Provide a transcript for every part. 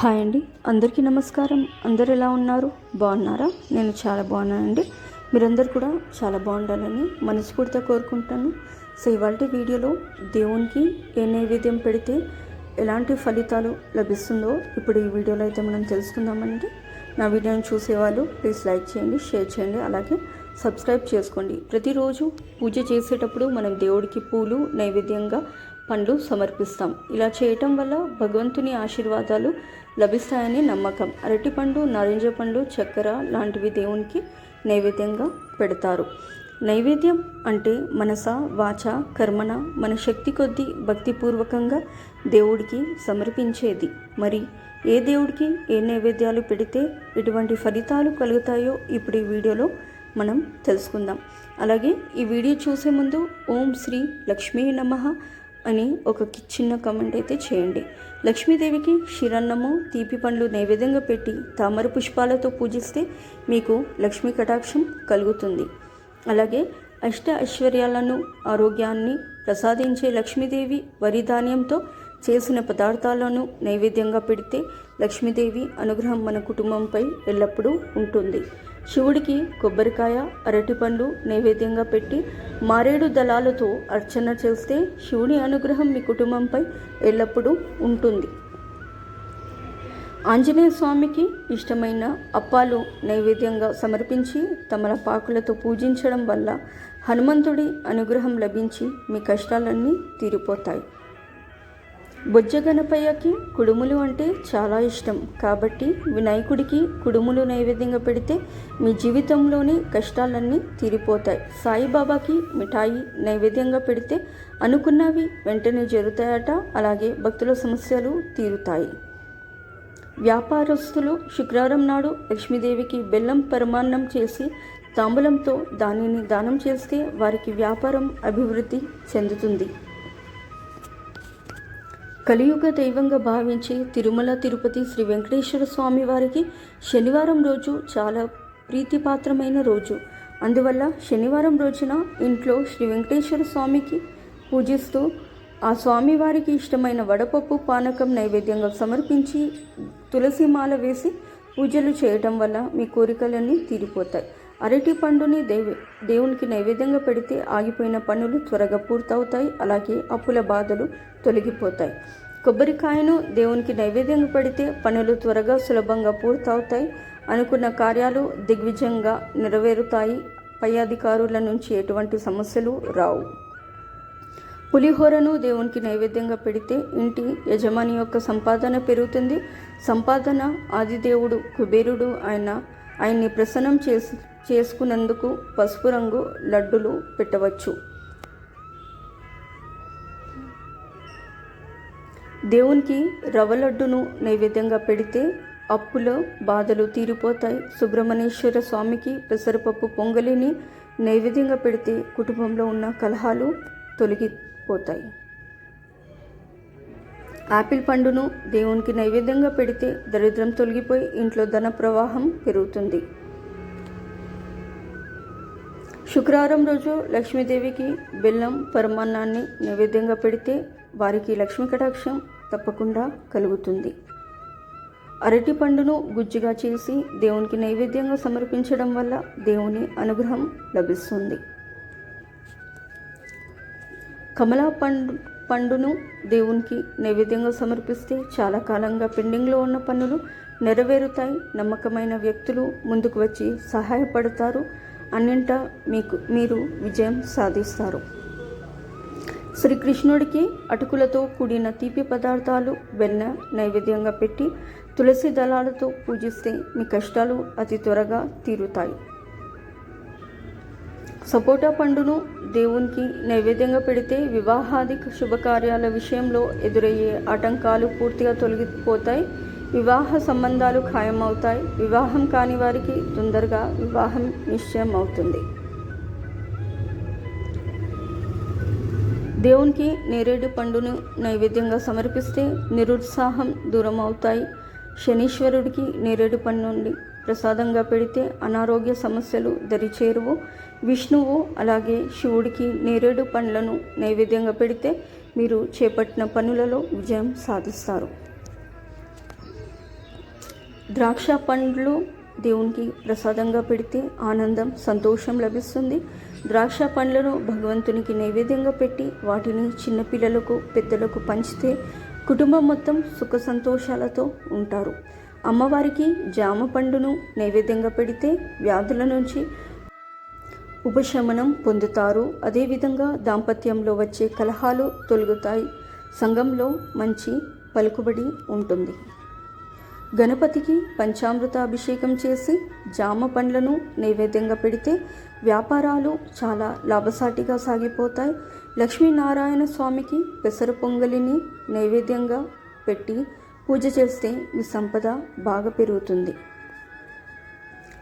Hi అండి. అందరికీ నమస్కారం. అందరు ఎలా ఉన్నారు? బాగున్నారా? నేను చాలా బాగున్నానండి. మీరందరూ కూడా చాలా బాగుండాలని మనస్ఫూర్తిగా కోరుకుంటాను. సో ఇవాళ వీడియోలో దేవునికి ఏ నైవేద్యం పెడితే ఎలాంటి ఫలితాలు లభిస్తుందో ఇప్పుడు ఈ వీడియోలో అయితే మనం తెలుసుకుందామండి. నా వీడియోని చూసేవాళ్ళు ప్లీజ్ లైక్ చేయండి షేర్ చేయండి అలాగే సబ్స్క్రైబ్ చేసుకోండి. ప్రతిరోజు పూజ చేసేటప్పుడు మనం దేవుడికి పూలు నైవేద్యంగా పండ్లు సమర్పిస్తాం. ఇలా చేయటం వల్ల భగవంతుని ఆశీర్వాదాలు లభిస్తాయని నమ్మకం. అరటిపండు నారింజ పండు చక్కెర లాంటివి దేవునికి నైవేద్యంగా పెడతారు. నైవేద్యం అంటే మనస వాచ కర్మన మన శక్తి కొద్దీ భక్తిపూర్వకంగా దేవుడికి సమర్పించేది. మరి ఏ దేవుడికి ఏ నైవేద్యాలు పెడితే ఎటువంటి ఫలితాలు కలుగుతాయో ఇప్పుడు ఈ వీడియోలో మనం తెలుసుకుందాం. అలాగే ఈ వీడియో చూసే ముందు ఓం శ్రీ లక్ష్మీ నమః. అని ఒక చిన్న కమెంట్ అయితే చేయండి. లక్ష్మీదేవికి క్షీరన్నము తీపి పండ్లు నైవేద్యంగా పెట్టి తామర పుష్పాలతో పూజిస్తే మీకు లక్ష్మీ కటాక్షం కలుగుతుంది. అలాగే అష్ట ఐశ్వర్యాలను ఆరోగ్యాన్ని ప్రసాదించే లక్ష్మీదేవి వరి ధాన్యంతో చేసిన పదార్థాలను నైవేద్యంగా పెడితే లక్ష్మీదేవి అనుగ్రహం మన కుటుంబంపై ఎల్లప్పుడూ ఉంటుంది. శివుడికి కొబ్బరికాయ అరటిపండ్లు నైవేద్యంగా పెట్టి మారేడు దళాలతో అర్చన చేస్తే శివుని అనుగ్రహం మీ కుటుంబంపై ఎల్లప్పుడూ ఉంటుంది. ఆంజనేయ స్వామికి ఇష్టమైన అప్పాలు నైవేద్యంగా సమర్పించి తమలపాకులతో పూజించడం వల్ల హనుమంతుడి అనుగ్రహం లభించి మీ కష్టాలన్నీ తీరిపోతాయి. బొజ్జ గణపయ్యకి కుడుములు అంటే చాలా ఇష్టం. కాబట్టి వినాయకుడికి కుడుములు నైవేద్యంగా పెడితే మీ జీవితంలోని కష్టాలన్నీ తీరిపోతాయి. సాయిబాబాకి మిఠాయి నైవేద్యంగా పెడితే అనుకున్నవి వెంటనే జరుగుతాయట అలాగే భక్తుల సమస్యలు తీరుతాయి. వ్యాపారస్తులు శుక్రవారం నాడు లక్ష్మీదేవికి బెల్లం పరమాన్నం చేసి తాంబూలంతో దానిని దానం చేస్తే వారికి వ్యాపారం అభివృద్ధి చెందుతుంది. కలియుగ దైవంగా భావించే తిరుమల తిరుపతి శ్రీ వెంకటేశ్వర స్వామి వారికి శనివారం రోజు చాలా ప్రీతిపాత్రమైన రోజు. అందువల్ల శనివారం రోజున ఇంట్లో శ్రీ వెంకటేశ్వర స్వామికి పూజిస్తూ ఆ స్వామివారికి ఇష్టమైన వడపప్పు పానకం నైవేద్యంగా సమర్పించి తులసి మాల వేసి పూజలు చేయటం వల్ల మీ కోరికలన్నీ తీరిపోతాయి. అరటి పండుని దేవి దేవునికి నైవేద్యంగా పెడితే ఆగిపోయిన పనులు త్వరగా పూర్తవుతాయి. అలాగే అప్పుల బాధలు తొలగిపోతాయి. కొబ్బరికాయను దేవునికి నైవేద్యంగా పెడితే పనులు త్వరగా సులభంగా పూర్తవుతాయి. అనుకున్న కార్యాలు దిగ్విజయంగా నెరవేరుతాయి. పై అధికారుల నుంచి ఎటువంటి సమస్యలు రావు. పులిహోరను దేవునికి నైవేద్యంగా పెడితే ఇంటి యజమాని యొక్క సంపాదన పెరుగుతుంది. సంపాదన ఆదిదేవుడు కుబేరుడు ఆయన ఆయన్ని ప్రసన్నం చేసి చేసుకున్నందుకు పసుపు రంగు లడ్డులు పెట్టవచ్చు. దేవునికి రవ్వ లడ్డును నైవేద్యంగా పెడితే అప్పులో బాధలు తీరిపోతాయి. సుబ్రహ్మణ్యేశ్వర స్వామికి పెసరపప్పు పొంగలిని నైవేద్యంగా పెడితే కుటుంబంలో ఉన్న కలహాలు తొలగిపోతాయి. ఆపిల్ పండును దేవునికి నైవేద్యంగా పెడితే దరిద్రం తొలగిపోయి ఇంట్లో ధన ప్రవాహం పెరుగుతుంది. శుక్రవారం రోజు లక్ష్మీదేవికి బెల్లం పరమాన్నాన్ని నైవేద్యంగా పెడితే వారికి లక్ష్మీ కటాక్షం తప్పకుండా కలుగుతుంది. అరటి పండును గుజ్జుగా చేసి దేవునికి నైవేద్యంగా సమర్పించడం వల్ల దేవుని అనుగ్రహం లభిస్తుంది. కమలా పండు పండును దేవునికి నైవేద్యంగా సమర్పిస్తే చాలా కాలంగా పెండింగ్లో ఉన్న పనులు నెరవేరుతాయి. నమ్మకమైన వ్యక్తులు ముందుకు వచ్చి సహాయపడతారు. అన్నింట మీకు మీరు విజయం సాధిస్తారు. శ్రీకృష్ణుడికి అటుకులతో కూడిన తీపి పదార్థాలు వెన్న నైవేద్యంగా పెట్టి తులసి దళాలతో పూజిస్తే మీ కష్టాలు అతి త్వరగా తీరుతాయి. సపోటా పండును దేవునికి నైవేద్యంగా పెడితే వివాహాది శుభకార్యాల విషయంలో ఎదురయ్యే ఆటంకాలు పూర్తిగా తొలగిపోతాయి. వివాహ సంబంధాలు ఖాయమవుతాయి. వివాహం కాని వారికి తొందరగా వివాహం నిశ్చయం అవుతుంది దేవునికి నేరేడు పండును నైవేద్యంగా సమర్పిస్తే నిరుత్సాహం దూరం అవుతాయి శనీశ్వరుడికి నేరేడు పండుని నుండి ప్రసాదంగా పెడితే అనారోగ్య సమస్యలు దరిచేరువు. విష్ణువు అలాగే శివుడికి నేరేడు పండ్లను నైవేద్యంగా పెడితే మీరు చేపట్టిన పనులలో విజయం సాధిస్తారు. ద్రాక్ష పండ్లు దేవునికి ప్రసాదంగా పెడితే ఆనందం సంతోషం లభిస్తుంది. ద్రాక్ష పండ్లను భగవంతునికి నైవేద్యంగా పెట్టి వాటిని చిన్నపిల్లలకు పెద్దలకు పంచితే కుటుంబం మొత్తం సుఖ సంతోషాలతో ఉంటారు. అమ్మవారికి జామ పండును నైవేద్యంగా పెడితే వ్యాధుల నుంచి ఉపశమనం పొందుతారు. అదేవిధంగా దాంపత్యంలో వచ్చే కలహాలు తొలగుతాయి. సంఘంలో మంచి పలుకుబడి ఉంటుంది. గణపతికి పంచామృత అభిషేకం చేసి జామ పండ్లను నైవేద్యంగా పెడితే వ్యాపారాలు చాలా లాభసాటిగా సాగిపోతాయి. లక్ష్మీనారాయణ స్వామికి పెసర పొంగలిని నైవేద్యంగా పెట్టి పూజ చేస్తే మీ సంపద బాగా పెరుగుతుంది.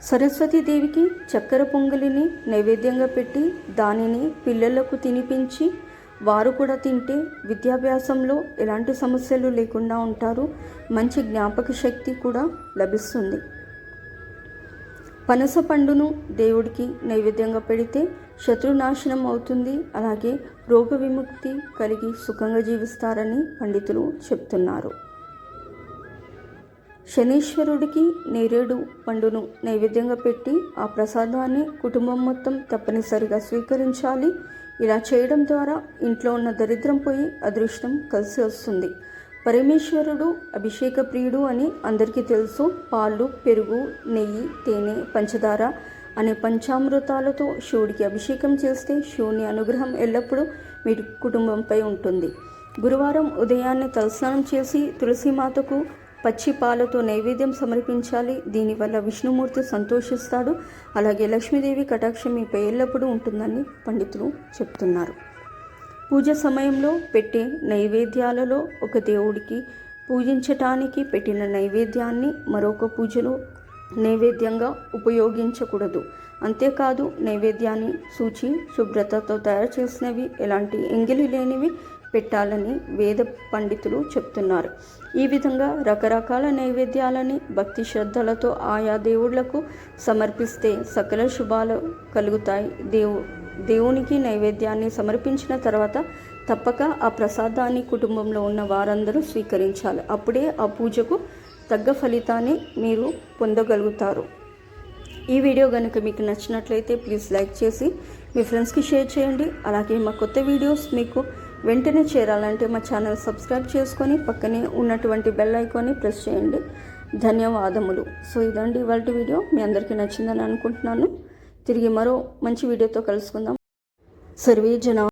సరస్వతీదేవికి చక్కెర పొంగలిని నైవేద్యంగా పెట్టి దానిని పిల్లలకు తినిపించి వారు కూడా తింటే విద్యాభ్యాసంలో ఎలాంటి సమస్యలు లేకుండా ఉంటారు. మంచి జ్ఞాపక శక్తి కూడా లభిస్తుంది. పనస పండును దేవుడికి నైవేద్యంగా పెడితే శత్రునాశనం అవుతుంది. అలాగే రోగ విముక్తి కలిగి సుఖంగా జీవిస్తారని పండితులు చెప్తున్నారు. శనీశ్వరుడికి నేరేడు పండును నైవేద్యంగా పెట్టి ఆ ప్రసాదాన్ని కుటుంబం మొత్తం తప్పనిసరిగా స్వీకరించాలి. ఇలా చేయడం ద్వారా ఇంట్లో ఉన్న దరిద్రం పోయి అదృష్టం కలిసి వస్తుంది. పరమేశ్వరుడు అభిషేక ప్రియుడు అని అందరికీ తెలుసు. పాలు పెరుగు నెయ్యి తేనె పంచదార అనే పంచామృతాలతో శివుడికి అభిషేకం చేస్తే శివుని అనుగ్రహం ఎల్లప్పుడూ మీ కుటుంబంపై ఉంటుంది. గురువారం ఉదయాన్నే తలస్నానం చేసి తులసిమాతకు పచ్చి పాలతో నైవేద్యం సమర్పించాలి. దీనివల్ల విష్ణుమూర్తి సంతోషిస్తాడు. అలాగే లక్ష్మీదేవి కటాక్షం మీపై ఎల్లప్పుడూ ఉంటుందని పండితులు చెప్తున్నారు. పూజ సమయంలో పెట్టే నైవేద్యాలలో ఒక దేవుడికి పూజించటానికి పెట్టిన నైవేద్యాన్ని మరొక పూజలో నైవేద్యంగా ఉపయోగించకూడదు. అంతేకాదు నైవేద్యాన్ని సూచి శుభ్రతతో తయారు చేసినవి ఎలాంటి ఎంగిలి లేనివి పెట్టాలని వేద పండితులు చెప్తున్నారు. ఈ విధంగా రకరకాల నైవేద్యాలని భక్తి శ్రద్ధలతో ఆయా దేవుళ్ళకు సమర్పిస్తే సకల శుభాలు కలుగుతాయి. దేవు దేవునికి నైవేద్యాన్ని సమర్పించిన తర్వాత తప్పక ఆ ప్రసాదాన్ని కుటుంబంలో ఉన్న వారందరూ స్వీకరించాలి. అప్పుడే ఆ పూజకు తగ్గ ఫలితాన్ని మీరు పొందగలుగుతారు. ఈ వీడియో కనుక మీకు నచ్చినట్లయితే ప్లీజ్ లైక్ చేసి మీ ఫ్రెండ్స్కి షేర్ చేయండి. అలాగే మా కొత్త వీడియోస్ మీకు వెంటనే చేరాలంటే మా ఛానల్ సబ్స్క్రైబ్ చేసుకొని పక్కనే ఉన్నటువంటి బెల్ ఐకాన్ని ప్రెస్ చేయండి. ధన్యవాదములు. సో ఇదండి ఇవాళ వీడియో. మీ అందరికీ నచ్చిందని అనుకుంటున్నాను. తిరిగి మరో మంచి వీడియోతో కలుసుకుందాం. సర్వే జన